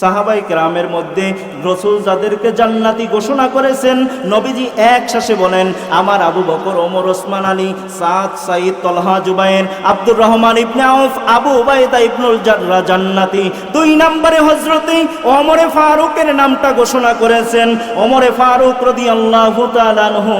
সাহাবাই গ্রামের মধ্যে রসুল যাদেরকে জান্নাতি ঘোষণা করেছেন, নবীজি এক শ্বাসে বলেন, আমার আবু বকর, ওমর, ওসমান আলী, সাদ সাইদ তলহা, জুবাইর, আব্দুর রহমান ইবনে আউফ, আবু উবাইদা ইবনুল জাররা জান্নাতি। দুই নম্বরে হজরতে ওমরে ফারুকের নামটা ঘোষণা করেছেন। ওমরে ফারুক রাদিয়াল্লাহু তাআলা আনহু,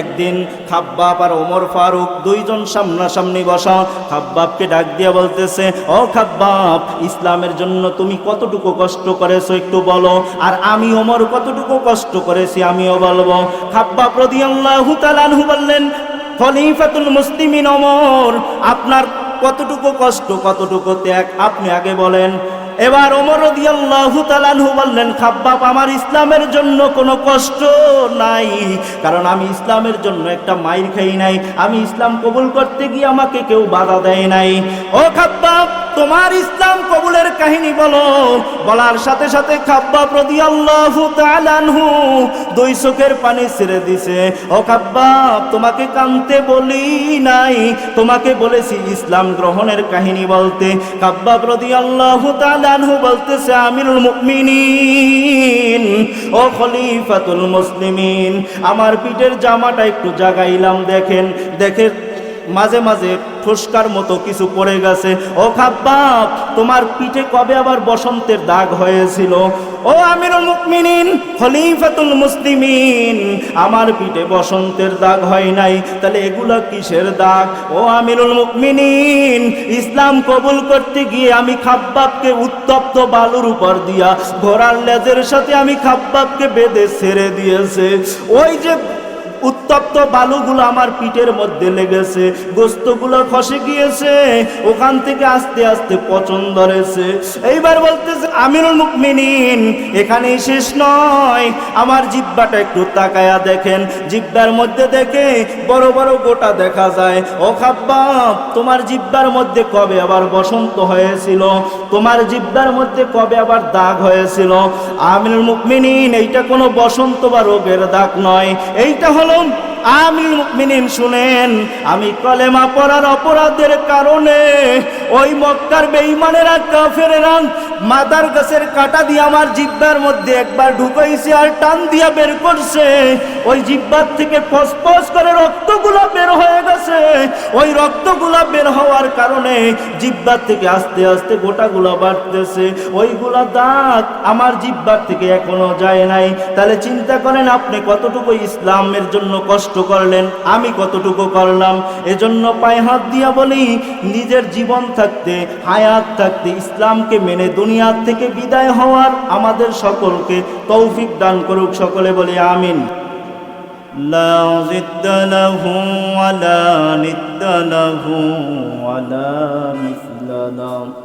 একদিন খাব্বাব আর ওমর ফারুক দুইজন সামনাসামনি বসা খাব্বাবকে ডাক দিয়ে বলতেছে, ও খাব্বাব, ইসলামের জন্য তুমি কতটুকু কষ্ট করেছ একটু বলো। আর আমি ওমর কতটুকু কষ্ট করেছি আমিও বলব। খাব্বাব রাদিয়াল্লাহু তাআলা আনহু বললেন, খলিফাতুল মুসলিমিন ওমর, আপনার কতটুকু কষ্ট, কতটুকু ত্যাগ? আপনি আগে বলেন। এবার ওমর রাদিয়াল্লাহু তাআলা আনহু বললেন, খাব্বাব, আমার ইসলামের জন্য কোনো কষ্ট নাই, কারণ আমি ইসলামের জন্য একটা মাইর খাই নাই। আমি ইসলাম কবুল করতে গিয়ে আমাকে কেউ বাধা দেয় নাই। ও খাব্বাব তোমার ইসলাম কবুলের কাহিনী বলো। বলার সাথে সাথে খাব্বাব রাদিয়াল্লাহু তাআলা আনহু দুই চোখের পানি ছেড়ে দিছে। ও খাব্বাব, তোমাকে কানতে বলি নাই। তোমাকে বলেছি ইসলাম গ্রহণের কাহিনী বলতে। খাব্বাব রাদিয়াল্লাহু তাআলা আনহু বলতেছে, আমিরুল মুমিনিন, ও খলিফাতুল মুসলিমিন, আমার পিঠের জামাটা একটু জাগাইলাম, দেখেন। দেখেন মাঝে মাঝে ফুসকার মতো কিছু পড়ে গেছে। ও খাব্বাব, তোমার পিঠে কবে আবার বসন্তের দাগ হয়েছিল? ও আমিরুল মুকমিনিন খলিফাতুল মুসলিমিন, আমার পিঠে বসন্তের দাগ হয় নাই, তাহলে এগুলা কিসের দাগ? ও আমিরুল মুকমিনিন ইসলাম কবুল করতে গিয়ে আমি খাব্বাবকে উত্তপ্ত বালুর উপর দিয়া ঘোড়ার লেজের সাথে আমি খাব্বাবকে বেঁধে ছেড়ে দিয়েছে। ওই যে উত্তপ্ত বালুগুলো আমার পিঠের মধ্যে লেগেছে, গোস্তগুলো খসে গিয়েছে, ওখান থেকে আস্তে আস্তে পচন ধরেছে। এইবার বলতেছে, আমিরুল মুকমিনিন এখানেই শেষ নয়। আমার জিব্বাটা একটু তাকায়া দেখেন। জিব্বার মধ্যে দেখে বড় বড় গোটা দেখা যায়। ও খাব্বাব তোমার জিব্বার মধ্যে কবে আবার বসন্ত হয়েছিল? তোমার জিব্বার মধ্যে কবে আবার দাগ হয়েছিল? আমিরুল মুকমিনিন এইটা কোনো বসন্ত বা রোগের দাগ নয়। এইটা হলো কারণ আমিল মুকমিনিন শুনেন, আমি কলেমা পড়ার অপরাধের কারণে ওই মক্কার বেঈমানেরা, কাফেরেরা মাদার গাছের কাটা দিয়ে আমার জিব্বার মধ্যে একবার ঢুকাইছে আর টান দিয়া বের করছে। ওই জিব্বার থেকে ফসফস করে রক্তগুলো বের হয়ে গেছে। ওই রক্তগুলো বের হওয়ার কারণে জিব্বার থেকে আস্তে আস্তে গোটাগুলো বাড়তেছে। ওইগুলা দাঁত আমার জিব্বার থেকে এখনও যায় নাই। তাহলে চিন্তা করেন আপনি কতটুকু ইসলামের জন্য কষ্ট করলেন আমি কতটুকু করলাম এজন্য পায়ে হাত দিয়া বলি নিজের জীবন থাকতে হায়াত থাকতে ইসলামকে মেনে দুনিয়ার থেকে বিদায় হওয়ার আমাদের সকলকে তৌফিক দান করুক সকলে বলি আমিন لا ضد له ولا ند له ولا مثل له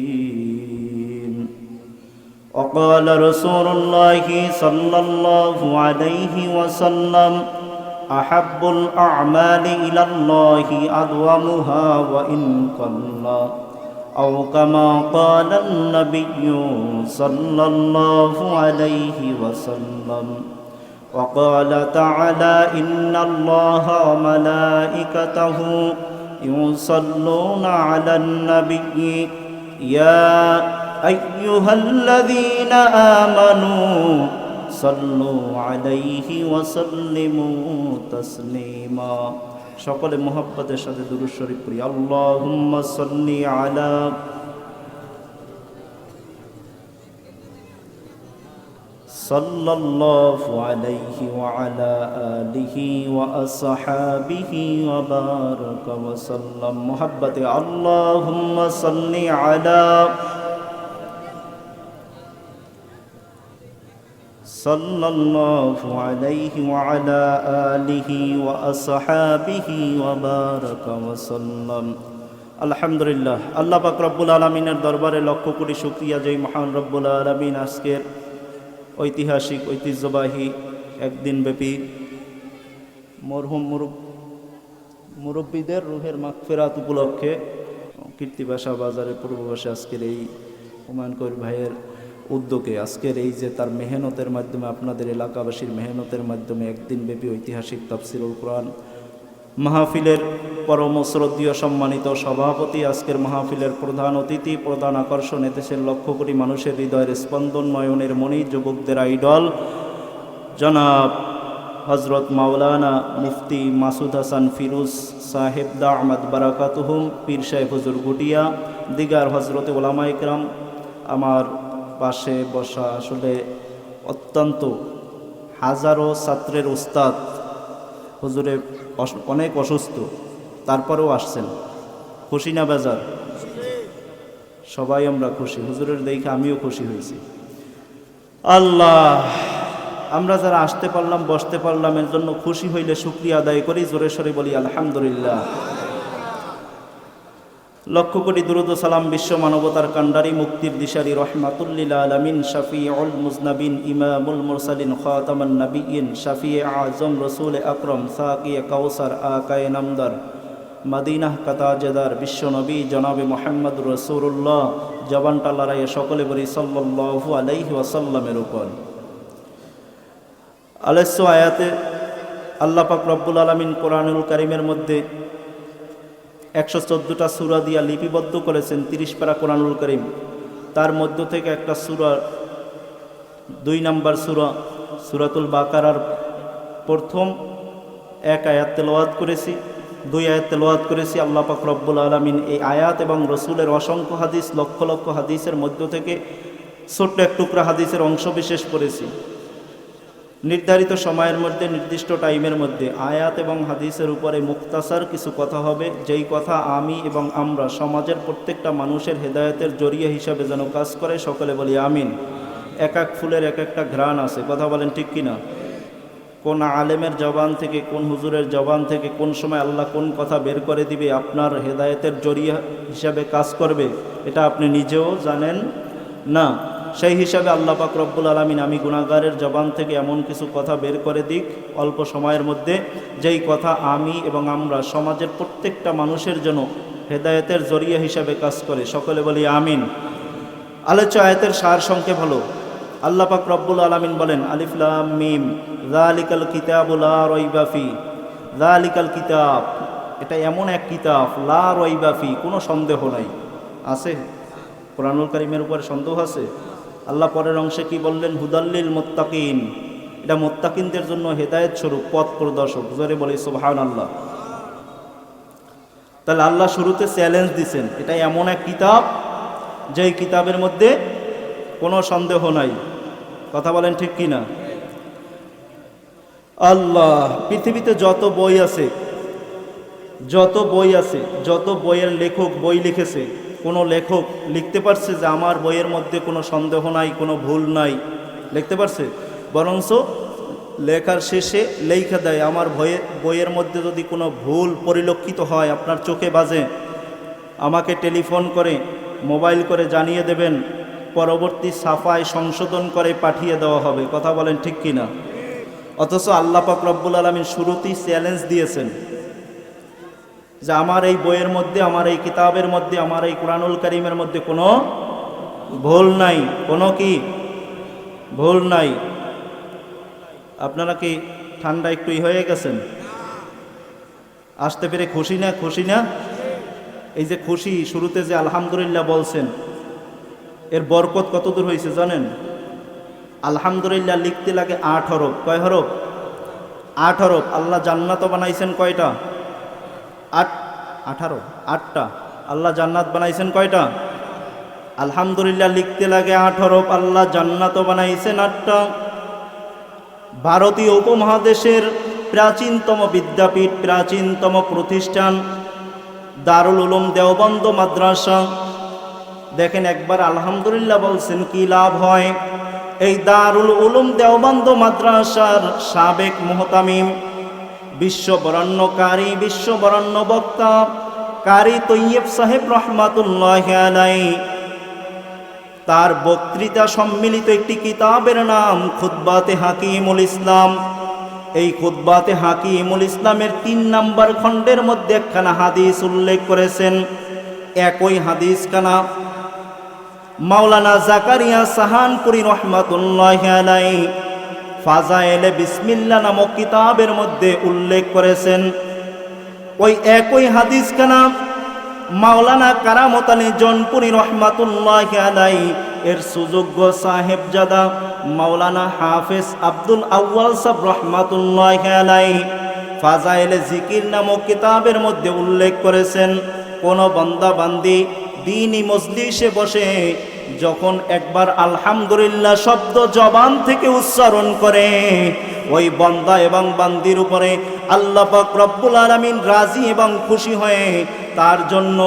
وقال رسول الله صلى الله عليه وسلم أحب الأعمال إلى الله أدومها وإن قل أو كما قال النبي صلى الله عليه وسلم وقال تعالى إن الله وملائكته يصلون على النبي يا أيها الذين آمنوا صلوا عليه وسلموا تسليما সকলে মোহাব্বতের সাথে দুরুদ শরীফ পড়ি আল্লাহুম্মা সাল্লি আলা صلى الله عليه وعلى آله وأصحابه وبارك وسلم محبة اللهم صل على صلى الله عليه وعلى آله وأصحابه وبارك وسلم আলহামদুলিল্লাহ আল্লাহ পাক রব্বুল আলমিনের দরবারে লক্ষ কোটি শুক্রিয়া যেই মহান রব্বুল আলমিন আজকের ঐতিহাসিক ঐতিহ্যবাহী একদিন ব্যাপী মরহুম মুরব মুরব্বীদের রুহের মাগফেরাত উপলক্ষে কীর্তিবাসা বাজারের পূর্ববাসে আজকের এই হুমায়ুন কবির ভাইয়ের উদ্যোগে আজকের এই যে তার মেহনতের মাধ্যমে, আপনাদের এলাকাবাসীর মেহনতের মাধ্যমে একদিন ব্যাপী ঐতিহাসিক তাফসিরুল কোরআন মাহফিলের পরম শ্রদ্ধীয় সম্মানিত সভাপতি আজকের মাহফিলের প্রধান অতিথি, প্রধান আকর্ষণ এদেশের লক্ষ কোটি মানুষের হৃদয়ের স্পন্দন নয়নের মণি, যুবকদের আইডল জনাব হজরত মাওলানা মুফতি মাসুদ হাসান ফিরুজ সাহেব দা আহমদ বারাকাতুহুম, পীর সাহেব হুজুর গুটিয়া, দিগার হজরত ওলামা ইকরাম আমার পাশে বসা আসলে অত্যন্ত হাজারো ছাত্রের উস্তাদ হুজুরে অনেক অসুস্থ, তারপরেও আসছেন। খুশি না বেজার? সবাই আমরা খুশি, হুজুরের দেখে আমিও খুশি হয়েছি। আল্লাহ, আমরা যারা আসতে পারলাম, বসতে পারলাম, এর জন্য খুশি হইলে শুক্রিয়া আদায় করি, জোরে সরে বলি, আলহামদুলিল্লাহ। লক্ষ কোটি দুরুদ সালাম বিশ্ব মানবতার কাণ্ডারি মুক্তির দিশারি রহমাতুল্লিল আলমিন শাফি উল মুজনাবিন ইমামুল মুরসালিন খাতামান নবীন শাফি আজম রসুল আকরম সাকি কাউসার আকায় নামদার মাদিনাহ কাতাজেদার বিশ্ব নবী জনাবে মোহাম্মদ রসুল্লাহ জবানটা লড়াইয়ে সকলে বলি সাল্লাল্লাহু আলাইহি ওয়াসাল্লামের উপর। আলস্য আয়াতে আল্লাহ পাক রব্বুল আলমিন কোরআনুল কারিমের মধ্যে একশো চোদ্দোটা সুরা দিয়া লিপিবদ্ধ করেছেন, তিরিশ পারা কোরআনুল করিম। তার মধ্য থেকে একটা সুরা, দুই নম্বর সুরা, সুরাতুল বাকারার প্রথম এক আয়াত তেলাওয়াত করেছি। দুই আয়াত তেলাওয়াত করেছি, আল্লাহ পাক রব্বুল আলমিন এই আয়াত এবং রসুলের অসংখ্য হাদিস, লক্ষ লক্ষ হাদিসের মধ্য থেকে ছোট্ট এক টুকরা হাদিসের অংশ বিশেষ করেছি। নির্ধারিত সময়ের মধ্যে, নির্দিষ্ট টাইমের মধ্যে আয়াত এবং হাদিসের উপরে মুক্তাসার কিছু কথা হবে। যেই কথা আমি এবং আমরা সমাজের প্রত্যেকটা মানুষের হেদায়তের জরিয়া হিসাবে যেন কাজ করে, সকলে বলি আমিন। এক এক ফুলের এক একটা ঘ্রাণ আছে। কথা বলেন ঠিক কিনা? কোন আলেমের জবান থেকে, কোন হুজুরের জবান থেকে, কোন সময় আল্লাহ কোন কথা বের করে দিবে, আপনার হেদায়তের জরিয়া হিসাবে কাজ করবে, এটা আপনি নিজেও জানেন না। সেই হিসাবে আল্লাহ পাক রব্বুল আলমিন, আমি গুণাগারের জবান থেকে এমন কিছু কথা বের করে দিক। অল্প সময়ের মধ্যে যেই কথা আমি এবং আমরা সমাজের প্রত্যেকটা মানুষের জন্য হেদায়েতের জরিয়া হিসাবে কাজ করে, সকলে বলি আমিন। আলোচ্য আয়াতের সার সংক্ষেপ হলো, আল্লাহ পাক রব্বুল আলমিন বলেন আলিফলাম মিম জালিকাল কিতাবুলা রইবাফি জালিকাল কিতাব। এটা এমন এক কিতাব, লা রইবাফি কোনো সন্দেহ নাই। আছে? কোরআনুল করিমের উপরে সন্দেহ আছে? আল্লাহ পরের অংশে কি বললেন? হুদাল্লিল মোত্তাকিন। এটা মোত্তাকিনদের জন্য হেদায়েত স্বরূপ, পথ প্রদর্শক। জোরে বলে সোহান আল্লাহ তাহলে আল্লাহ শুরুতে চ্যালেঞ্জ দিছেন। এটা এমন এক কিতাব, যেই কিতাবের মধ্যে কোনো সন্দেহ নাই। কথা বলেন ঠিক কি না আল্লাহ, পৃথিবীতে যত বই আছে, যত বই আছে, যত বইয়ের লেখক বই লিখেছে কোনো লেখক লিখতে পারছে যে আমার বইয়ের মধ্যে কোনো সন্দেহ নাই, কোনো ভুল নাই। লিখতে পারছে? বরঞ্চ লেখার শেষে লেখা দেয়, আমার ভয়ে, বইয়ের মধ্যে যদি কোনো ভুল পরিলক্ষিত হয়, আপনার চোখে বাজে, আমাকে টেলিফোন করে, মোবাইল করে জানিয়ে দেবেন, পরবর্তী সাফায় সংশোধন করে পাঠিয়ে দেওয়া হবে। কথা বলেন ঠিক কিনা? অথচ আল্লাহ পাক রব্বুল আলমিন শুরুতেই চ্যালেঞ্জ দিয়েছেন। যে আমার এই বইয়ের মধ্যে, আমার এই কিতাবের মধ্যে, আমার এই কোরআনুল করিমের মধ্যে কোনো ভুল নাই। কোনো কি? ভুল নাই। আপনারা কি ঠান্ডা একটু হয়ে গেছেন? আসতে পেরে খুশি না? খুশি না? এই যে খুশি, শুরুতে যে আলহামদুলিল্লাহ বলছেন, এর বরকত কত দূর হয়েছে জানেন? আলহামদুলিল্লাহ লিখতে লাগে আট হরফ। কয় হরফ? আট হরফ। আল্লাহ জান্নাতও বানাইছেন কয়টা? আট, আঠারো, আটটা। আল্লাহ জান্নাত বানাইছেন কয়টা? আলহামদুলিল্লাহ লিখতে লাগে আঠারো, আল্লাহ জান্নাতও বানাইছেন আটটা। ভারতীয় উপমহাদেশের প্রাচীনতম বিদ্যাপীঠ, প্রাচীনতম প্রতিষ্ঠান, দারুল উলুম দেওবন্দ মাদ্রাসা। দেখেন একবার আলহামদুলিল্লাহ বলছেন, কি লাভ হয়? এই দারুল উলুম দেওবন্দ মাদ্রাসার সাবেক মোহতামিম বিশ্ববরণ্য কারি বিশ্ববরণ্য বক্তা কারি তৈয়ব সাহেব রহমাতুল্লাহ তার বক্তৃতা সম্মিলিত একটি কিতাবের নাম খুদ্বাতে হাকিমুল ইসলাম। এই খুদ্বাতে হাকিমুল ইসলামের তিন নাম্বার খণ্ডের মধ্যে একখানা হাদিস উল্লেখ করেছেন। একই হাদিস খানা মাওলানা জাকারিয়া সাহানপুরি রহমাতুল্লাহ আলাই। ফাজায়েলে বিসমিল্লা নামক কিতাবের মধ্যে উল্লেখ করেছেন। ওই একই হাদিস খানা মাওলানা কারামত আলী জনপুরি রহমাতুল্লাহ আলাই এর সুযোগ্য সাহেবজাদা মাওলানা হাফেজ আব্দুল আউয়াল সাহ রহমাতুল্লাহ আলাই ফাজাইলে জিকির নামক কিতাবের মধ্যে উল্লেখ করেছেন, কোন বান্দা বান্দি দিনই মজলিসে বসে যখন একবার আলহামদুলিল্লাহ শব্দ জবান থেকে উচ্চারণ করে, ওই বন্দা এবং বান্দির উপরে আল্লাহ রব্বুল আলামিন রাজি এবং খুশি হয়ে তার জন্য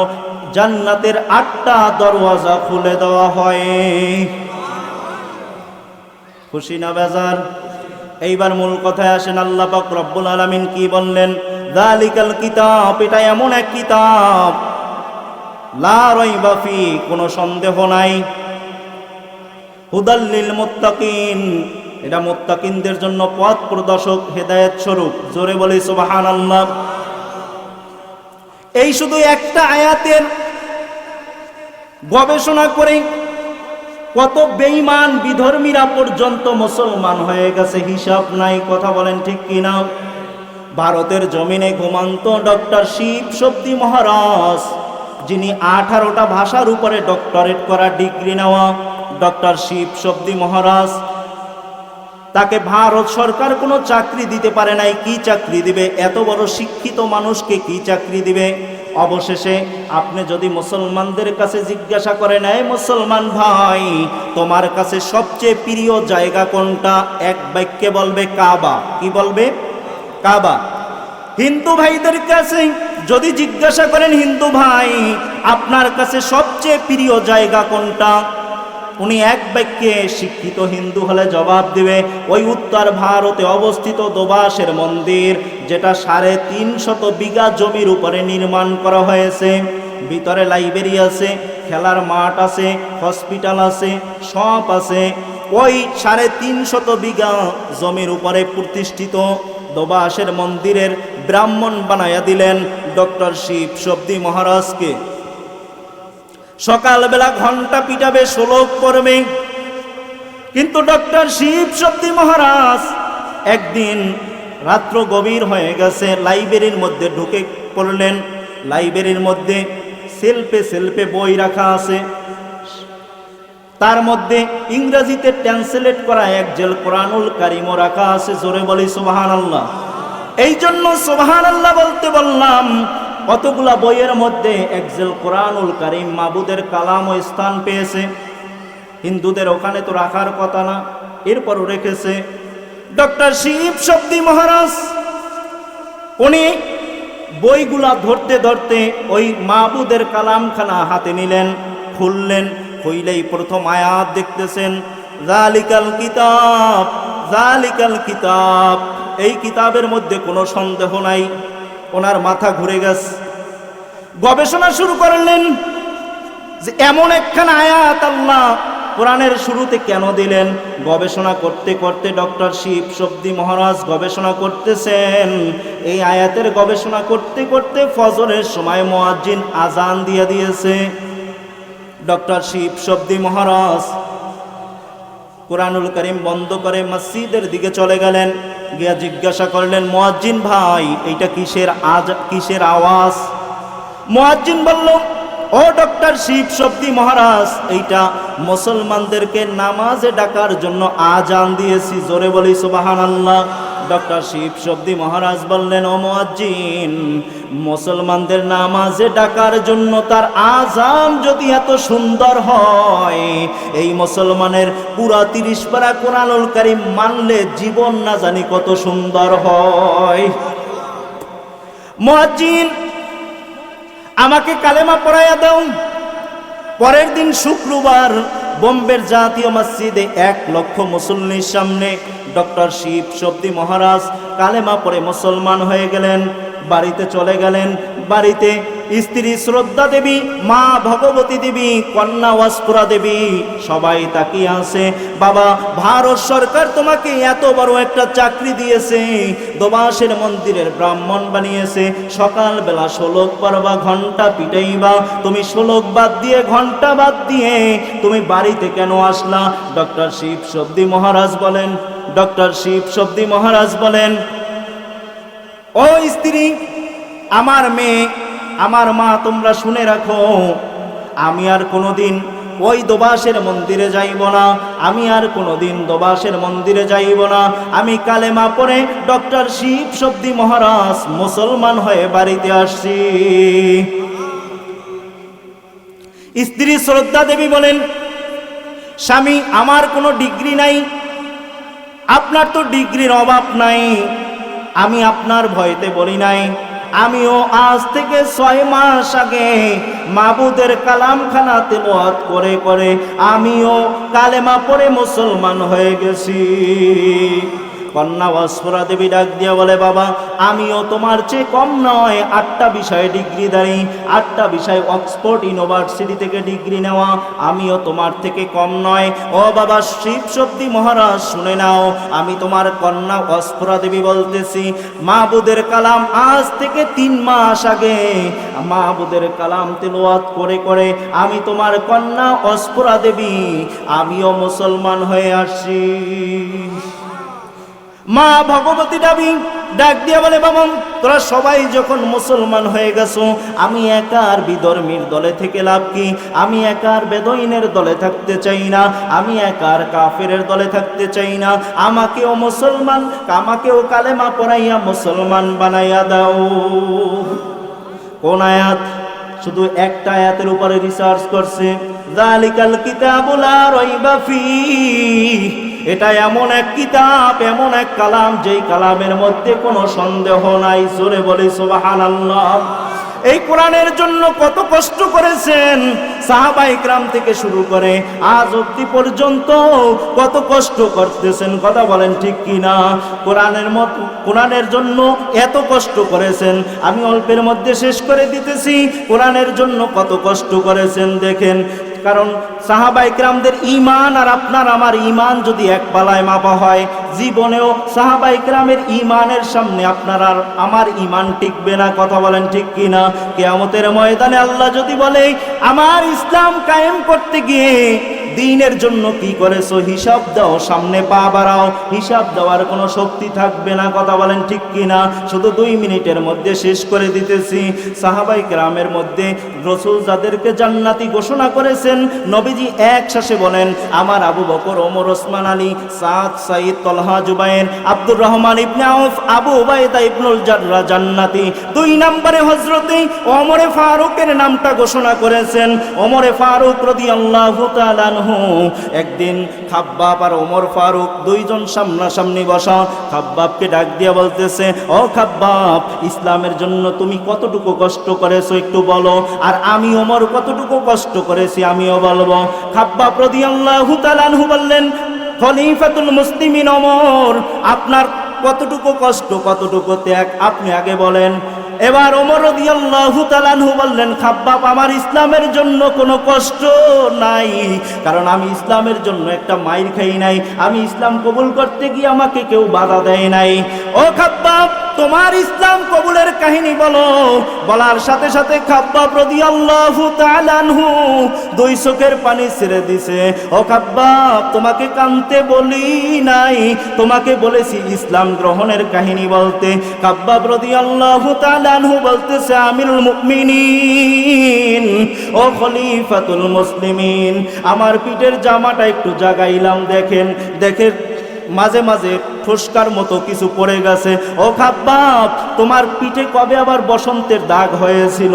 জান্নাতের আটটা দরওয়াজা খুলে দেওয়া হয়। খুশি না বেজার? এইবার মূল কথায় আসেন আল্লাহ পাক রব্বুল আলামিন কি বললেন? দালিকাল কিতাব এটা এমন এক কিতাব লা রাইবা ফি, কোনো সন্দেহ নাই। হুদাল্লিল মুত্তাকিন, এটা মুত্তাকিনদের জন্য পথ প্রদর্শক, হেদায়েত স্বরূপ। জোরে বলি, সুবহানাল্লাহ। এই শুধু একটা আয়াতের গবেষণা করে কত বেঈমান বিধর্মীরা পর্যন্ত মুসলমান হয়ে গেছে, হিসাব নাই, কথা বলেন ঠিক কিনা? ভারতের জমিনে ঘুমান্ত ডক্টর শিব শক্তি মহারাজ যিনি আঠারোটা ভাষার উপরে ডক্টরেট করা ডিগ্রি নেওয়া ডক্টর শিব শব্দি মহারাজ, তাকে ভারত সরকার কোনো চাকরি দিতে পারে নাই, কি চাকরি দিবে? এত বড় শিক্ষিত মানুষকে কি চাকরি দিবে? অবশেষে আপনি যদি মুসলমানদের কাছে জিজ্ঞাসা করেন, এই মুসলমান ভাই, তোমার কাছে সবচেয়ে প্রিয় জায়গা কোনটা? এক বাক্যে বলবে, কাবা। কি বলবে? কাবা। হিন্দু ভাইদের কাছে যদি জিজ্ঞাসা করেন, হিন্দু ভাই, আপনার কাছে সবচেয়ে প্রিয় জায়গা কোনটা? উনি এক বাক্যে, শিক্ষিত হিন্দু হলে জবাব দিবে, ওই উত্তর ভারতে অবস্থিত দোবাসের মন্দির, যেটা সাড়ে তিনশত বিঘা জমির উপরে নির্মাণ করা হয়েছে। ভিতরে লাইব্রেরি আছে, খেলার মাঠ আছে, হসপিটাল আছে, সব আছে। ওই সাড়ে তিনশত বিঘা জমির উপরে প্রতিষ্ঠিত। দোবাসের মন্দিরের ব্রাহ্মণ বানাইয়া দিলেন ডক্টর শিব শব্দী মহারাজকে। সকালবেলা ঘণ্টা পিটাবে শ্লোক পড়বে। কিন্তু ডক্টর শিব শক্তি মহারাজ একদিন রাত্র গভীর হয়ে গেছে, লাইব্রেরির মধ্যে ঢুকে পড়লেন। লাইব্রেরির মধ্যে সেলফে সেলফে বই রাখা আছে। তার মধ্যে ইংরেজিতে ট্রান্সলেট করা এক জেল কোরআনুল কারিমও রাখা আছে, জোরে বলি সুবাহান আল্লাহ এই জন্য সুবাহান আল্লাহ বলতে বললাম, কতগুলা বইয়ের মধ্যে একজেল কোরআনুল কারিম মাবুদের কালাম ও স্থান পেয়েছে। হিন্দুদের ওখানে তো রাখার কথা না, এরপরও রেখেছে। ডক্টর শিব শব্দী মহারাজ, উনি বইগুলা ধরতে ধরতে ওই মাবুদের কালামখানা হাতে নিলেন, খুললেন খুইলেই প্রথম আয়াত দেখতেছেন, জালিকাল কিতাব জালিকাল কিতাব। এই কিতাবের মধ্যে কোনো সন্দেহ নাই, ওনার মাথা ঘুরে গেছে। গবেষণা শুরু করলেন যে এমন একখান আয়াত আল্লাহ কোরআনের শুরুতে কেন দিলেন? গবেষণা করতে করতে ডক্টর শিব শব্দি মহারাজ গবেষণা করতেছেন। এই আয়াতের গবেষণা করতে করতে ফজরের সময় মোয়াজ্জিন আজান দিয়ে দিয়েছে। ডক্টর শিব শব্দি মহারাজ। কোরআনুল করিম বন্ধ করে মসজিদের দিকে চলে গেলেন। গিয়া জিজ্ঞাসা করলেন, মোয়াজ্জিন ভাই, এইটা কিসের আজ, কিসের আওয়াজ? মোয়াজ্জিন বলল, ও ডক্টর শিব শব্দি মহারাজ, এইটা মুসলমানদেরকে নামাজে ডাকার জন্য আজান দিয়েছি। জোরে বলি সুবাহান আল্লাহ ডক্টর শিব শব্দি মহারাজ বললেন, ও মুয়াজ্জিন, মুসলমানদের নামাজে ডাকার জন্য তার আজান যদি এত সুন্দর হয়, এই মুসলমানের পুরা তিরিশ পারা কোরআনুল কারিম মানলে জীবন না জানি কত সুন্দর হয়। মুয়াজ্জিন, আমাকে কালেমা পড়াইয়া দাও। পরের দিন শুক্রবার বোম্বের জাতীয় মসজিদে এক লক্ষ মুসল্লির সামনে ডক্টর শিব শব্দি মহারাজ কালেমা পরে মুসলমান হয়ে গেলেন, বাড়িতে চলে গেলেন। বাড়িতে স্ত্রী শ্রদ্ধা দেবী, মা ভগবতী দেবী, কন্যা ওয়াসপুরা দেবী, সবাই তাকিয়ে আছে। বাবা, ভারত সরকার তোমাকে এত বড় একটা চাকরি দিয়েছে। দোবাসের মন্দিরের ব্রাহ্মণ বানিয়েছে। সকালবেলা ষোলক পারবা ঘণ্টা পিটাইবা। তুমি ষোলক বাদ দিয়ে ঘণ্টা বাদ দিয়ে তুমি বাড়িতে কেন আসলা? ডক্টর শিব শব্দি মহারাজ বলেন ডক্টর শিব শব্দি মহারাজ বলেন, ও স্ত্রী, আমার মেয়ে, আমার মা তোমরা শুনে রাখো, আমি আর কোনোদিন ওই দোবাসের মন্দিরে যাইব না, আমি আর কোনোদিন দোবাসের মন্দিরে যাইব না, আমি কালেমা পরে ডক্টর শিব শব্দি মহারাজ মুসলমান হয়ে বাড়িতে আসছি। স্ত্রী শ্রদ্ধা দেবী বলেন, স্বামী, আমার কোনো ডিগ্রি নাই আপনার তো ডিগ্রির অভাব নাই। আমি আপনার ভয়তে বলি নাই। আমিও আজ থেকে ছয় মাস আগে মাবুদের কালামখানা তেলোয়াত করে করে আমিও কালেমা পরে মুসলমান হয়ে গেছি। কন্যা ওয়াসফরা দেবী ডাক দিয়া বলে, বাবা, আমিও তোমার চেয়ে কম নয়। আটটা বিষয়ে ডিগ্রি দাঁড়ি আটটা বিষয় অক্সফোর্ড ইউনিভার্সিটি থেকে ডিগ্রি নেওয়া। আমিও তোমার থেকে কম নয়। ও বাবা, শিব শক্তি মহারাজ, শুনে নাও। আমি তোমার কন্যা ওয়াসফরা দেবী বলতেছি, মাহবুদের কালাম আজ থেকে তিন মাস আগে। মাহবুদের কালাম তেলোয়াত করে করে আমি তোমার কন্যা অস্ফরা দেবী। আমিও মুসলমান হয়ে আসছি। মা ভগবতী দাবি ডাক দিয়া বলে বাবন তোরা সবাই যখন মুসলমান হয়ে গেছো, আমি একার বিধর্মীর দলে থেকে লাভ কি? আমি একার বেদইনের দলে থাকতে চাই না। আমি একার কাফেরের দলে থাকতে চাই না। আমাকেও মুসলমান, আমাকেও কালেমা পড়াইয়া মুসলমান বানাইয়া দাও। কোন আয়াত? শুধু একটা আয়াতের উপরে রিসার্চ করছে। জালিকাল কিতাবুলা রইবা ফি এটা এমন এক কিতাব, এমন এক কালাম, যেই কালামের মধ্যে কোনো সন্দেহ নাই। জোরে বলে, সুবহানাল্লাহ। এই কোরআনের জন্য কত কষ্ট করেছেন। সাহাবা গ্রাম থেকে শুরু করে আজ অব্দি পর্যন্ত কত কষ্ট করতেছেন। কথা বলেন ঠিক কি না কোরআনের মতো, কোরআনের জন্য এত কষ্ট করেছেন। আমি অল্পের মধ্যে শেষ করে দিতেছি। কোরআনের জন্য কত কষ্ট করেছেন, দেখেন। কারণ সাহাবা ইকরামদের ইমান আর আপনার আমার ইমান যদি এক পালায় মাপা হয়, জীবনেও সাহাবা ইকরামের ইমানের সামনে আপনার আর আমার ইমান টিকবে না। কথা বলেন ঠিক কি না কেয়ামতের ময়দানে আল্লাহ যদি বলে, আমার ইসলাম কায়েম করতে গিয়ে দিনের জন্য কি করেছ হিসাব দাও, সামনে পা বাড়াও। হিসাব দেওয়ার কোনো শক্তি থাকবে না, কথা বলেন ঠিক কি না শুধু দুই মিনিটের মধ্যে শেষ করে দিতেছি। সাহাবাই গ্রামের মধ্যে রসুল যাদেরকে জান্নাতি ঘোষণা করেছেন, নবীজি এক শ্বাসে বলেন, আমার আবু বকর, ওমর, ওসমান আলী, সাদ, সাইদ, তলহা, জুবাইর, আব্দুর রহমান ইবনে আউফ, আবু উবাইদা ইবনুল জাররা জান্নাতি, দুই নম্বরে হজরতে ওমরে ফারুকের নামটা ঘোষণা করেছেন। ওমরে ফারুক রাদিয়াল্লাহু তাআলা একদিন খাব্বাব আর ওমর ফারুক দুইজন সামনাসামনি বসা খাব্বাবকে ডাক দিয়া বলতেছে, ও খাব্বাব, ইসলামের জন্য তুমি কতটুকু কষ্ট করেছ একটু বলো, আর আমি ওমর কতটুকু কষ্ট করেছি আমিও বলব। খাব্বাব রাদিয়াল্লাহু তাআলা আনহু বললেন, খলিফাতুল মুসলিমিন ওমর, আপনার কতটুকু কষ্ট কতটুকু ত্যাগ আপনি আগে বলেন। এবার ওমর রাদিয়াল্লাহু তাআলাহু বললেন, খাব্বাব, আমার ইসলামের জন্য কোনো কষ্ট নাই। কারণ আমি ইসলামের জন্য একটা মাইর খাই নাই। আমি ইসলাম কবুল করতে গিয়ে আমাকে কেউ বাধা দেয় নাই। ও খাব্বাব, তোমার ইসলাম কবুলের কাহিনী বলো। বলার সাথে সাথে খাব্বাব রাদিয়াল্লাহু তাআলাহু দুই চোখের পানি ছেড়ে দিছে। ও খাব্বাব, তোমাকে কানতে বলি নাই। তোমাকে বলেছি ইসলাম গ্রহণের কাহিনী বলতে। খাব্বাব রাদিয়াল্লাহু তাআলা তাআলা আনহু বলতেছে, আমিরুল মুমিনিন, ও খলিফাতুল মুসলিমিন, আমার পিঠের জামাটা একটু জাগাইলাম, দেখেন দেখেন মাঝে মাঝে ফুসকার মতো কিছু পড়ে গেছে। ও খাব্বাব, তোমার পিঠে কবে আবার বসন্তের দাগ হয়েছিল?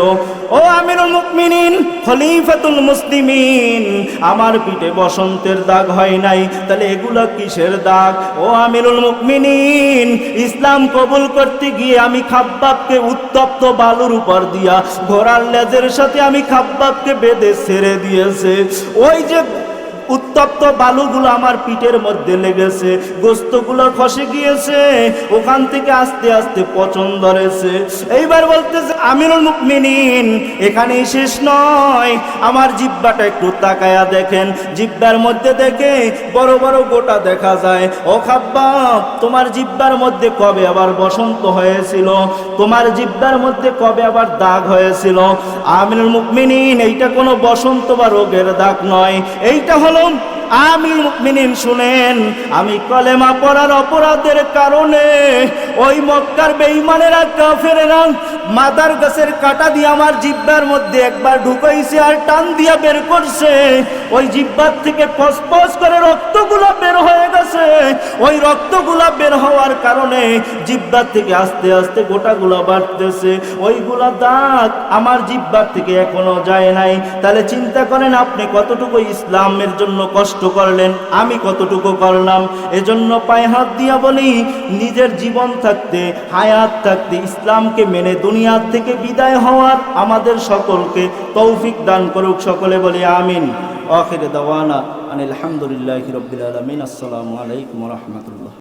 ও আমিরুল মুকমিনিন খলিফাতুল মুসলিমিন, আমার পিঠে বসন্তের দাগ হয় নাই। তাহলে এগুলো কিসের দাগ? ও আমিরুল মুকমিনিন ইসলাম কবুল করতে গিয়ে আমি খাব্বাবকে উত্তপ্ত বালুর উপর দিয়া ঘোড়ার লেজের সাথে আমি খাব্বাবকে বেঁধে ছেড়ে দিয়েছে। ওই যে উত্তপ্ত বালুগুলো আমার পিঠের মধ্যে লেগেছে, গোস্তগুলো খসে গিয়েছে, ওখান থেকে আস্তে আস্তে পচন ধরেছে। এইবার বলতেছে, আমিরুল মুকমিনিন এখানেই শেষ নয়। আমার জিব্বাটা একটু তাকায়া দেখেন। জিব্বার মধ্যে দেখে বড় বড় গোটা দেখা যায়। ও খাব্বাব, তোমার জিব্বার মধ্যে কবে আবার বসন্ত হয়েছিল? তোমার জিব্বার মধ্যে কবে আবার দাগ হয়েছিল? আমিরুল মুকমিনিন এইটা কোনো বসন্ত বা রোগের দাগ নয়। এইটা হলো alone আমি মুকমিনিন শুনেন, আমি কলেমা পড়ার অপরাধের কারণে ওই মক্কার বেঈমানেরা কাফেরেরা মাদার গাছের কাটা দিয়ে আমার জিব্বার মধ্যে একবার ঢুকাইছে আর টান দিয়া বের করছে। ওই জিব্বার থেকে ফসফস করে রক্তগুলো বের হয়ে গেছে। ওই রক্তগুলা বের হওয়ার কারণে জিব্বার থেকে আস্তে আস্তে গোটাগুলা বাড়তেছে। ওইগুলা দাগ আমার জিব্বার থেকে এখনও যায় নাই। তাহলে চিন্তা করেন আপনি কতটুকু ইসলামের জন্য কষ্ট করলেন, আমি কতটুকু করলাম? এজন্য পায়ে হাত দিয়া বলি, নিজের জীবন থাকতে, হায়াত থাকতে, ইসলামকে মেনে দুনিয়ার থেকে বিদায় হওয়ার আমাদের সকলকে তৌফিক দান করুক সকলে বলি, আমিন। আখির দাওয়ানা আনিল আলহামদুলিল্লাহ রাব্বিল আলমিন। আসসালামু আলাইকুম রাহমাতুল্লাহ।